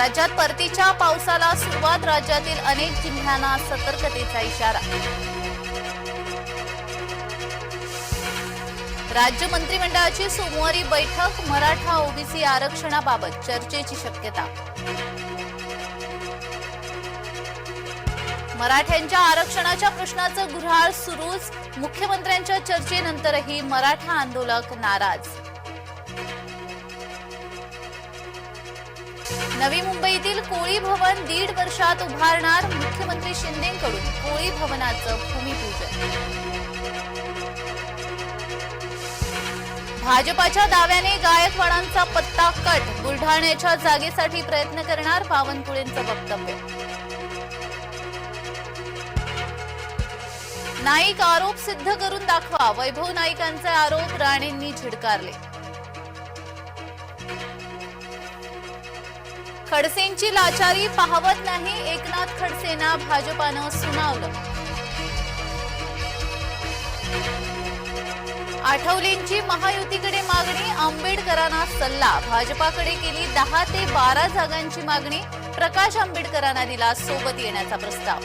राज्यात परतीच्या पावसाला सुरुवात राज्यातील अनेक जिल्ह्यांना सतर्कतेचा इशारा. राज्य मंत्रिमंडळाची सोमवारी बैठक मराठा ओबीसी आरक्षणाबाबत चर्चेची शक्यता. मराठ्यांच्या आरक्षणाच्या प्रश्नाचं गुऱ्हाळ सुरूच मुख्यमंत्र्यांच्या चर्चेनंतरही मराठा आंदोलक नाराज. नवी मुंबईतील कोळी भवन दीड वर्षात उभारणार मुख्यमंत्री शिंदेकडून कोळी भवनाचं भूमिपूजन. भाजपाच्या दाव्याने गायकवाडांचा पत्ता कट बुलढाण्याच्या जागेसाठी प्रयत्न करणार बावनकुळेंचं वक्तव्य. नाईक आरोप सिद्ध करून दाखवा वैभव नाईकांचे आरोप राणेंनी झिडकारले. खडसेंची लाचारी पाहवत नाही. एकनाथ खडसेंना भाजपानं सुनावलं. आठवलेंची महायुतीकडे मागणी आंबेडकरांना सल्ला. भाजपाकडे केली दहा ते बारा जागांची मागणी. प्रकाश आंबेडकरांना दिला सोबत येण्याचा प्रस्ताव.